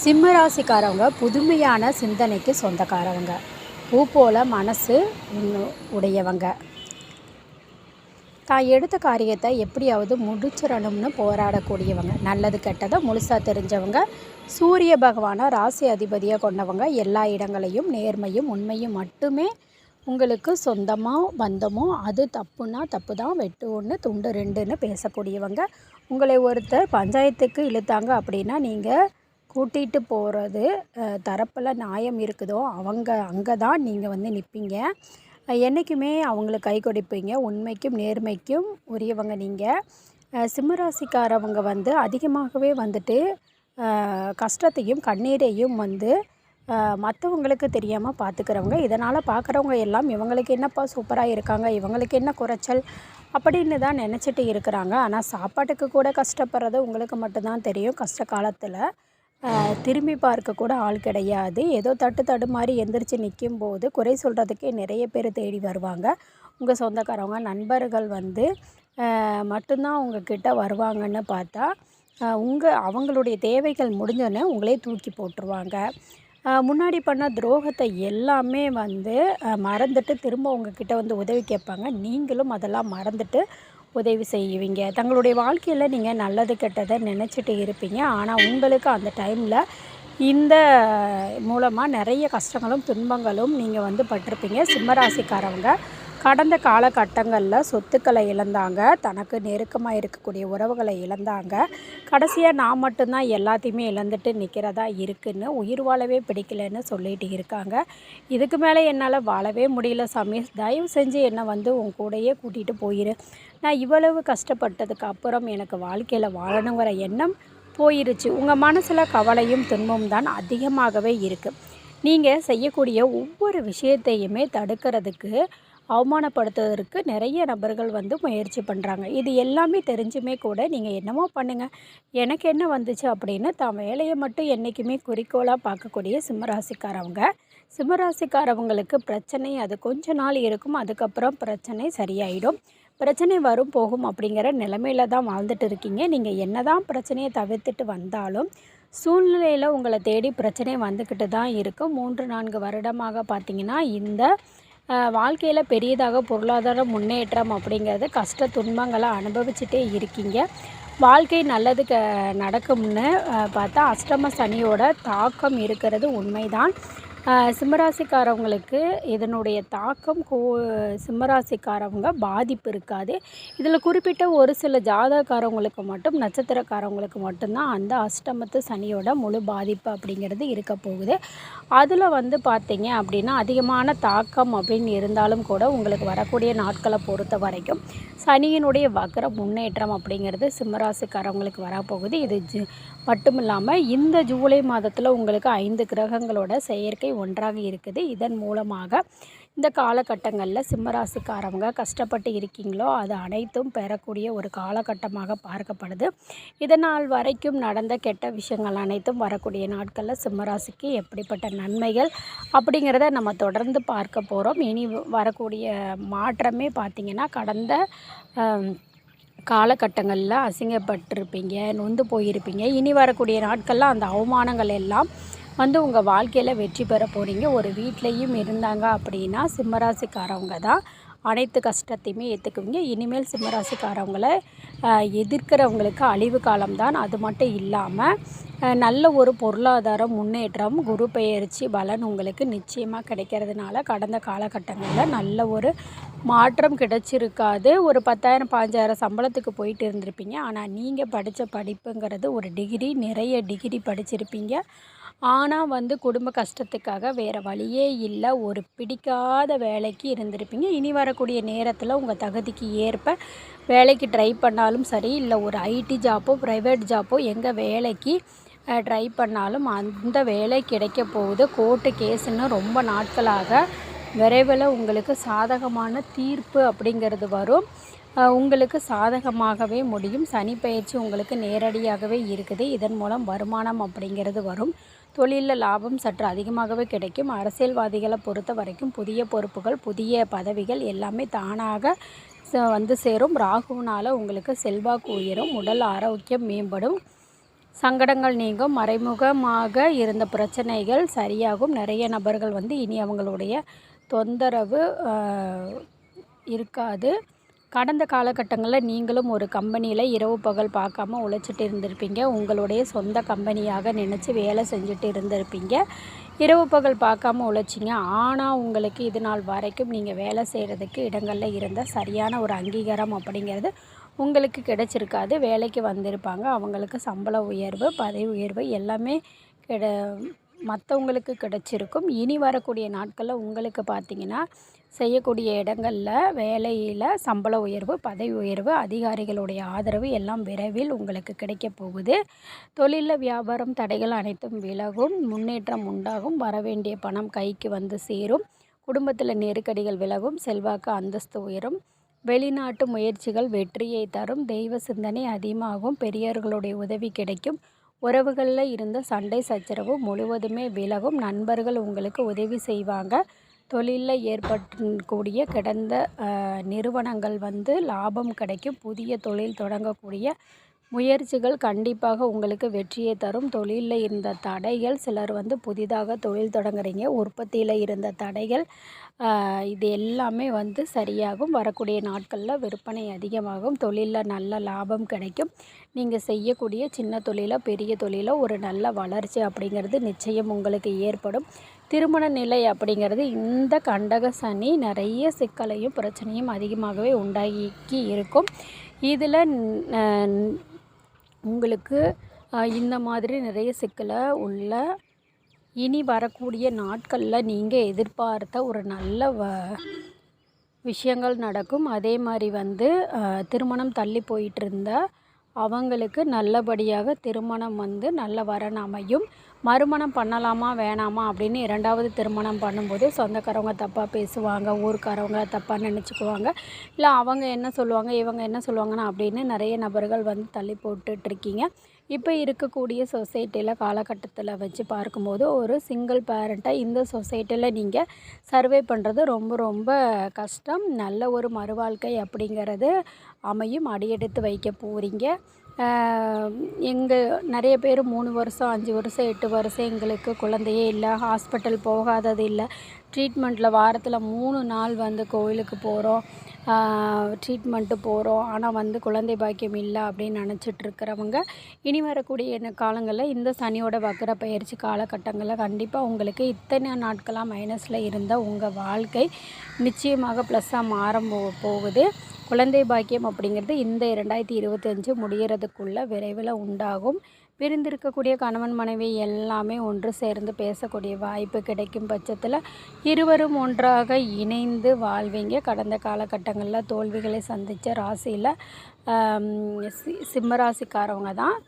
சிம்ம ராசிக்காரவங்க புதுமையான சிந்தனைக்கு சொந்தக்காரவங்க. பூ போல மனசு உடையவங்க. தான் எடுத்த காரியத்தை எப்படியாவது முடிச்சிடணும்னு போராடக்கூடியவங்க. நல்லது கெட்டதை முழுசாக தெரிஞ்சவங்க. சூரிய பகவானை ராசி அதிபதியாக கொண்டவங்க. எல்லா இடங்களையும் நேர்மையும் உண்மையும் மட்டுமே உங்களுக்கு சொந்தமாக பந்தமோ அது தப்புனா தப்பு தான். வெட்டு ஒன்று துண்டு ரெண்டுன்னு பேசக்கூடியவங்க. உங்களை ஒருத்தர் பஞ்சாயத்துக்கு இழுத்தாங்க அப்படின்னா நீங்கள் கூட்டிகிட்டு போகிறது தரப்பில் நியாயம் இருக்குதோ அவங்க அங்கே தான் நீங்கள் வந்து நிற்பீங்க என்றைக்குமே அவங்களுக்கு கை கொடுப்பீங்க. உண்மைக்கும் நேர்மைக்கும் உரியவங்க நீங்கள் சிம்மராசிக்காரவங்க வந்து அதிகமாகவே வந்துட்டு கஷ்டத்தையும் கண்ணீரையும் வந்து மற்றவங்களுக்கு தெரியாமல் பார்த்துக்கிறவங்க இதனால் பார்க்குறவங்க எல்லாம் இவங்களுக்கு என்னப்பா சூப்பராக இருக்காங்க? இவங்களுக்கு என்ன குறைச்சல்? அப்படின்னு தான் நினச்சிட்டு இருக்கிறாங்க. ஆனால் சாப்பாட்டுக்கு கூட கஷ்டப்படுறது உங்களுக்கு மட்டும்தான் தெரியும். கஷ்ட காலத்தில் திரும்பி பார்க்க கூட ஆள் கிடையாது. ஏதோ தட்டு தடு மாதிரி எந்திரிச்சு நிற்கும் போது குறை சொல்கிறதுக்கே நிறைய பேர் தேடி வருவாங்க. உங்கள் சொந்தக்காரவங்க நண்பர்கள் வந்து மட்டும்தான் உங்ககிட்ட வருவாங்கன்னு பார்த்தா உங்கள் அவங்களுடைய தேவைகள் முடிஞ்சோடனே உங்களே தூக்கி போட்டுருவாங்க. முன்னாடி பண்ண துரோகத்தை எல்லாமே வந்து மறந்துட்டு திரும்ப உங்ககிட்ட வந்து உதவி கேட்பாங்க. நீங்களும் அதெல்லாம் மறந்துட்டு உதவி செய்வீங்க. தங்களுடைய வாழ்க்கையில் நீங்கள் நல்லது கெட்டதை நினச்சிட்டு இருப்பீங்க. ஆனால் உங்களுக்கு அந்த டைமில் இந்த மூலமாக நிறைய கஷ்டங்களும் துன்பங்களும் நீங்கள் வந்து பட்டிருப்பீங்க. சிம்மராசிக்காரவங்க. கடந்த காலகட்டங்களில் சொத்துக்களை இழந்தாங்க. தனக்கு நெருக்கமாக இருக்கக்கூடிய உறவுகளை இழந்தாங்க. கடைசியாக நான் மட்டும்தான் எல்லாத்தையுமே இழந்துட்டு நிற்கிறதா இருக்குன்னு உயிர் வாழவே பிடிக்கலன்னு சொல்லிட்டு இருக்காங்க. இதுக்கு மேலே என்னால் வாழவே முடியல சாமி. தயவு செஞ்சு என்னை வந்து உன் கூடயே கூட்டிகிட்டு போயிரு. நான் இவ்வளவு கஷ்டப்பட்டதுக்கு அப்புறம் எனக்கு வாழ்க்கையில் வாழணுங்கிற எண்ணம் போயிருச்சு. உங்கள் மனசில் கவலையும் துன்பமும் தான் அதிகமாகவே இருக்குது நீங்கள் செய்யக்கூடிய ஒவ்வொரு விஷயத்தையுமே தடுக்கிறதுக்கு அவமானப்படுத்துவதற்கு நிறைய நபர்கள் வந்து முயற்சி பண்ணுறாங்க இது எல்லாமே தெரிஞ்சுமே கூட நீங்கள் என்னமோ பண்ணுங்கள் எனக்கு என்ன வந்துச்சு அப்படின்னு தான் வேலையை மட்டும் என்றைக்குமே குறிக்கோளாக பார்க்கக்கூடிய சிம்மராசிக்காரவங்க. சிம்மராசிக்காரவங்களுக்கு பிரச்சனை அது கொஞ்ச நாள் இருக்கும். அதுக்கப்புறம் பிரச்சனை சரியாயிடும். பிரச்சனை வரும் போகும் அப்படிங்கிற நிலமையில தான் வாழ்ந்துட்டு இருக்கீங்க. நீங்கள் என்ன தான் பிரச்சனையை தவிர்த்துட்டு வந்தாலும் சூழ்நிலையில் உங்களை தேடி பிரச்சனை வந்துக்கிட்டு தான் இருக்கும் மூன்று நான்கு வருடமாக பார்த்தீங்கன்னா இந்த வாழ்க்கையில் பெரியதாக பொருளாதார முன்னேற்றம் அப்படிங்கிறது கஷ்ட துன்பங்களை அனுபவிச்சுட்டே இருக்கீங்க. வாழ்க்கை நல்லது க நடக்கும்னு பார்த்தா அஷ்டம சனியோட தாக்கம் இருக்கிறது உண்மைதான். சிம்மராசிக்காரவங்களுக்கு இதனுடைய தாக்கம் கோ சிம்மராசிக்காரவங்க பாதிப்பு இருக்காது. இதில் குறிப்பிட்ட ஒரு சில ஜாதகக்காரவங்களுக்கு மட்டும் நட்சத்திரக்காரவங்களுக்கு மட்டும்தான் அந்த அஷ்டமத்து சனியோட முழு பாதிப்பு அப்படிங்கிறது இருக்க போகுது. அதில் வந்து பார்த்தீங்க அப்படின்னா அதிகமான தாக்கம் அப்படின்னு இருந்தாலும் கூட உங்களுக்கு வரக்கூடிய நாட்களை பொறுத்த வரைக்கும் சனியினுடைய வக்கர முன்னேற்றம் அப்படிங்கிறது சிம்மராசிக்காரவங்களுக்கு வரப்போகுது இது மட்டும் இல்லாமல் இந்த ஜூலை மாதத்தில் உங்களுக்கு ஐந்து கிரகங்களோட செயற்கை ஒன்றாக இருக்குது. இதன் மூலமாக இந்த காலகட்டங்களில் சிம்மராசிக்காரவங்க கஷ்டப்பட்டு இருக்கீங்களோ அது அனைத்தும் பெறக்கூடிய ஒரு காலகட்டமாக பார்க்கப்படுது. இதனால் வரைக்கும் நடந்த கெட்ட விஷயங்கள் அனைத்தும் வரக்கூடிய நாட்களில் சிம்மராசிக்கு எப்படிப்பட்ட நன்மைகள் அப்படிங்கிறத நம்ம தொடர்ந்து பார்க்க போகிறோம் இனி வரக்கூடிய மாற்றமே பார்த்திங்கன்னா கடந்த காலகட்டங்களில் அசிங்கப்பட்டிருப்பீங்க நொந்து போயிருப்பீங்க. இனி வரக்கூடிய நாட்களில் அந்த அவமானங்கள் எல்லாம் வந்து உங்கள் வாழ்க்கையில் வெற்றி பெற போகிறீங்க ஒரு வீட்லேயும் இருந்தாங்க அப்படின்னா சிம்மராசிக்காரவங்க தான் அனைத்து கஷ்டத்தையுமே ஏற்றுக்குவீங்க இனிமேல் சிம்மராசிக்காரவங்களை எதிர்க்கிறவங்களுக்கு அழிவு காலம்தான் அது மட்டும் இல்லாமல் நல்ல ஒரு பொருளாதார முன்னேற்றம் குரு பெயர்ச்சி பலன் உங்களுக்கு நிச்சயமாக கிடைக்கிறதுனால கடந்த காலகட்டங்களில் நல்ல ஒரு மாற்றம் கிடைச்சிருக்காது. ஒரு பத்தாயிரம் பாஞ்சாயிரம் சம்பளத்துக்கு போயிட்டு இருந்திருப்பீங்க. ஆனால் நீங்கள் படித்த படிப்புங்கிறது ஒரு டிகிரி நிறைய டிகிரி படிச்சிருப்பீங்க. ஆனால் வந்து குடும்ப கஷ்டத்துக்காக வேறு வழியே இல்லை. ஒரு பிடிக்காத வேலைக்கு இருந்திருப்பீங்க. இனி வரக்கூடிய நேரத்தில் உங்கள் தகுதிக்கு ஏற்ப வேலைக்கு ட்ரை பண்ணாலும் சரி இல்லை ஒரு ஐடி ஜாப்போ ப்ரைவேட் ஜாப்போ எங்கே வேலைக்கு ட்ரை பண்ணாலும் அந்த வேலை கிடைக்க போகுது. கோர்ட்டு கேஸுன்னு ரொம்ப நாட்களாக விரைவில் உங்களுக்கு சாதகமான தீர்ப்பு அப்படிங்கிறது வரும். உங்களுக்கு சாதகமாகவே முடியும். சனி பயிற்சி உங்களுக்கு நேரடியாகவே இருக்குது. இதன் மூலம் வருமானம் அப்படிங்கிறது வரும். தொழிலில் லாபம் சற்று அதிகமாகவே கிடைக்கும். அரசியல்வாதிகளை பொறுத்த வரைக்கும் புதிய பொறுப்புகள் புதிய பதவிகள் எல்லாமே தானாக வந்து சேரும். ராகுவினால் உங்களுக்கு செல்வாக்கு உயரும் உடல் ஆரோக்கியம் மேம்படும். சங்கடங்கள் நீங்கும். மறைமுகமாக இருந்த பிரச்சனைகள் சரியாகும். நிறைய நபர்கள் வந்து இனி அவங்களுடைய தொந்தரவு இருக்காது. கடந்த காலகட்டங்களில் நீங்களும் ஒரு கம்பெனியில் இரவு பகல் பார்க்காம உழைச்சிட்டு இருந்திருப்பீங்க. உங்களுடைய சொந்த கம்பெனியாக நினச்சி வேலை செஞ்சுட்டு இருந்திருப்பீங்க. இரவு பகல் பார்க்காம உழைச்சிங்க. ஆனால் உங்களுக்கு இது நாள் வரைக்கும் நீங்கள் வேலை செய்கிறதுக்கு இடங்களில் இருந்த சரியான ஒரு அங்கீகாரம் அப்படிங்கிறது உங்களுக்கு கிடைச்சிருக்காது. வேலைக்கு வந்திருப்பாங்க. அவங்களுக்கு சம்பள உயர்வு பதவி உயர்வு எல்லாமே கிட மற்றவங்களுக்கு கிடைச்சிருக்கும். இனி வரக்கூடிய நாட்களில் உங்களுக்கு பார்த்திங்கன்னா செய்யக்கூடிய இடங்களில் வேலையில் சம்பள உயர்வு பதவி உயர்வு அதிகாரிகளுடைய ஆதரவு எல்லாம் விரைவில் உங்களுக்கு கிடைக்கப் போகுது. தொழிலில் வியாபாரம் தடைகள் அனைத்தும் விலகும். முன்னேற்றம் உண்டாகும். வரவேண்டிய பணம் கைக்கு வந்து சேரும். குடும்பத்தில் நெருக்கடிகள் விலகும். செல்வாக்கு அந்தஸ்து உயரும். வெளிநாட்டு முயற்சிகள் வெற்றியை தரும். தெய்வ சிந்தனை அதிகமாகும். பெரியவர்களுடைய உதவி கிடைக்கும். உறவுகளில் இருந்த சண்டை சச்சரவு முழுவதுமே விலகும். நண்பர்கள் உங்களுக்கு உதவி செய்வாங்க. தொழிலில் ஏற்படக்கூடிய கிடந்த நிறுவனங்கள் வந்து லாபம் கிடைக்கும். புதிய தொழில் தொடங்கக்கூடிய முயற்சிகள் கண்டிப்பாக உங்களுக்கு வெற்றியை தரும். தொழிலில் இருந்த தடைகள் சிலர் வந்து புதிதாக தொழில் தொடங்குறீங்க. உற்பத்தியில் இருந்த தடைகள் இது எல்லாமே வந்து சரியாகும். வரக்கூடிய நாட்களில் விற்பனை அதிகமாகும். தொழிலில் நல்ல லாபம் கிடைக்கும். நீங்கள் செய்யக்கூடிய சின்ன தொழிலோ பெரிய தொழிலோ ஒரு நல்ல வளர்ச்சி அப்படிங்கிறது நிச்சயம் உங்களுக்கு ஏற்படும். திருமண நிலை அப்படிங்கிறது இந்த கண்டக சனி நிறைய சிக்கலையும் பிரச்சனையும் அதிகமாகவே உண்டாக்கி இருக்கும். இதில் உங்களுக்கு இந்த மாதிரி நிறைய சிக்கலை உள்ள இனி வரக்கூடிய நாட்களில் நீங்கள் எதிர்பார்த்த ஒரு நல்ல வ விஷயங்கள் நடக்கும். அதே மாதிரி வந்து திருமணம் தள்ளி போயிட்டு இருந்தால் அவங்களுக்கு நல்லபடியாக திருமணம் வந்து நல்ல வரன் அமையும். மறுமணம் பண்ணலாமா வேணாமா அப்படின்னு இரண்டாவது திருமணம் பண்ணும்போது சொந்தக்காரவங்க தப்பாக பேசுவாங்க ஊருக்காரவங்க தப்பாக நினச்சிக்குவாங்க. இல்லை அவங்க என்ன சொல்லுவாங்க இவங்க என்ன சொல்லுவாங்கன்னு அப்படின்னு நிறைய நபர்கள் வந்து தள்ளி போட்டுட்ருக்கீங்க. இப்போ இருக்கக்கூடிய சொசைட்டியில் காலகட்டத்தில் வச்சு பார்க்கும்போது ஒரு சிங்கிள் பேரண்ட்டாக இந்த சொசைட்டியில் நீங்கள் சர்வே பண்ணுறது ரொம்ப ரொம்ப கஷ்டம். நல்ல ஒரு மறுவாழ்க்கை அப்படிங்கிறது அமையும். அடியெடுத்து வைக்க போகிறீங்க எங்கள் நிறைய பேர் மூணு வருஷம் அஞ்சு வருஷம் எட்டு வருஷம் எங்களுக்கு குழந்தையே இல்லை. ஹாஸ்பிட்டல் போகாதது இல்லை. ட்ரீட்மெண்ட்டில் வாரத்தில் மூணு நாள் வந்து கோவிலுக்கு போகிறோம் ட்ரீட்மெண்ட்டு போகிறோம் ஆனால் வந்து குழந்தை பாக்கியம் இல்லை அப்படின்னு நினச்சிட்ருக்கிறவங்க இனி வரக்கூடிய என்ன காலங்களில் இந்த சனியோட வக்கர பயிற்சி காலகட்டங்களில் கண்டிப்பாக உங்களுக்கு இத்தனை நாட்களாக மைனஸில் இருந்த உங்கள் வாழ்க்கை நிச்சயமாக ப்ளஸ்ஸாக மாற போ- போகுது. குழந்தை பாக்கியம் அப்படிங்கிறது இந்த இரண்டாயிரத்தி இருபத்தஞ்சு முடிகிறதுக்குள்ளே விரைவில் உண்டாகும். பிரிந்திருக்கக்கூடிய கணவன் மனைவி எல்லாமே ஒன்று சேர்ந்து பேசக்கூடிய வாய்ப்பு கிடைக்கும் பட்சத்தில் இருவரும் ஒன்றாக இணைந்து வாழ்வீங்க. கடந்த காலகட்டங்களில் தோல்விகளை சந்தித்த ராசியில் சி சிம்ம ராசிக்காரவங்க தான்.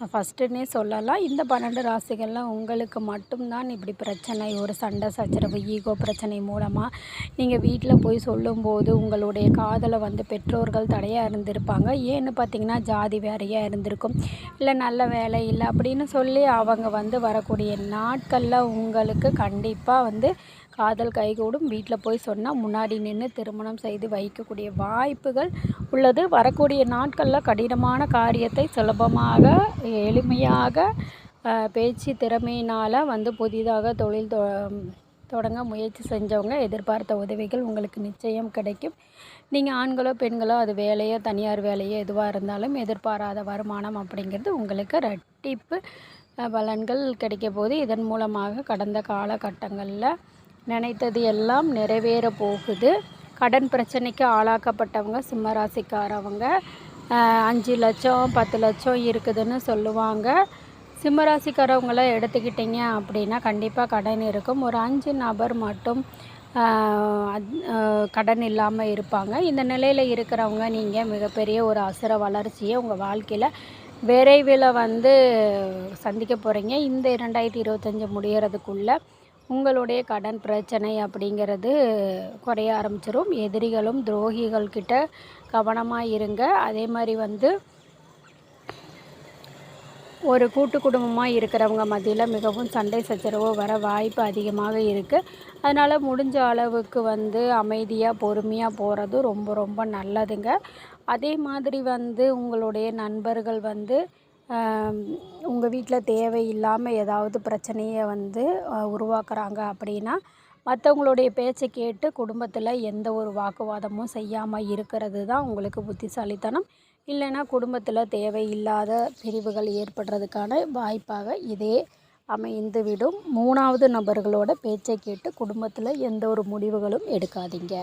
ஃபஸ்ட்டுன்னே சொல்லலாம். இந்த பன்னெண்டு ராசிகளில் உங்களுக்கு மட்டும்தான் இப்படி பிரச்சனை ஒரு சண்டை சச்சரவு ஈகோ பிரச்சனை மூலமாக நீங்கள் வீட்டில் போய் சொல்லும்போது உங்களுடைய காதலை வந்து பெற்றோர்கள் தடையாக இருந்திருப்பாங்க. ஏன்னு பார்த்தீங்கன்னா ஜாதி வேறையாக இருந்திருக்கும். இல்லை நல்ல வேலை இல்லை அப்படின்னு சொல்லி அவங்க வந்து வரக்கூடிய நாட்களில் உங்களுக்கு கண்டிப்பாக வந்து காதல் கைகூடும் வீட்டில் போய் சொன்னால் முன்னாடி நின்று திருமணம் செய்து வைக்கக்கூடிய வாய்ப்புகள் உள்ளது. வரக்கூடிய நாட்களில் கடினமான காரியத்தை சுலபமாக எளிமையாக பேச்சு திறமையினால் வந்து புதிதாக தொழில் தொ தொடங்க முயற்சி செஞ்சவங்க எதிர்பார்த்த உதவிகள் உங்களுக்கு நிச்சயம் கிடைக்கும். நீங்கள் ஆண்களோ பெண்களோ அது வேலையோ தனியார் வேலையோ எதுவாக இருந்தாலும் எதிர்பாராத வருமானம் அப்படிங்கிறது உங்களுக்கு ரெட்டிப்பு பலன்கள் கிடைக்க போது இதன் மூலமாக கடந்த காலகட்டங்களில் நினைத்தது எல்லாம் நிறைவேற போகுது. கடன் பிரச்சனைக்கு ஆளாக்கப்பட்டவங்க சிம்மராசிக்காரவங்க அஞ்சு லட்சம் பத்து லட்சம் இருக்குதுன்னு சொல்லுவாங்க. சிம்மராசிக்காரவங்கள எடுத்துக்கிட்டிங்க அப்படின்னா கண்டிப்பாக கடன் இருக்கும். ஒரு அஞ்சு நபர் மட்டும் கடன் இல்லாமல் இருப்பாங்க. இந்த நிலையில் இருக்கிறவங்க நீங்கள் மிகப்பெரிய ஒரு அசுர வளர்ச்சியை உங்கள் வாழ்க்கையில் விரைவில் வந்து சந்திக்க போகிறீங்க இந்த இரண்டாயிரத்தி இருபத்தஞ்சி முடியறதுக்குள்ளே உங்களுடைய கடன் பிரச்சனை அப்படிங்கிறது குறைய ஆரம்பிச்சிடும் எதிரிகளும் துரோகிகள் கிட்ட கவனமாக இருங்க. அதே மாதிரி வந்து ஒரு கூட்டு குடும்பமாக இருக்கிறவங்க மத்தியில் மிகவும் சண்டை சச்சரவு வர வாய்ப்பு அதிகமாக இருக்குது அதனால் முடிஞ்ச அளவுக்கு வந்து அமைதியாக பொறுமையாக போகிறது ரொம்ப ரொம்ப நல்லதுங்க. அதே மாதிரி வந்து உங்களுடைய நண்பர்கள் வந்து உங்கள் வீட்டில் தேவையில்லாமல் ஏதாவது பிரச்சனையை வந்து உருவாக்குறாங்க அப்படின்னா மற்றவங்களுடைய பேச்சை கேட்டு குடும்பத்தில் எந்த ஒரு வாக்குவாதமும் செய்யாமல் இருக்கிறது தான் உங்களுக்கு புத்திசாலித்தனம். இல்லைன்னா குடும்பத்தில் தேவையில்லாத பிரிவுகள் ஏற்படுறதுக்கான வாய்ப்பாக இதே அமைந்துவிடும். மூணாவது நபர்களோட பேச்சை கேட்டு குடும்பத்தில் எந்த ஒரு முடிவுகளும் எடுக்காதீங்க.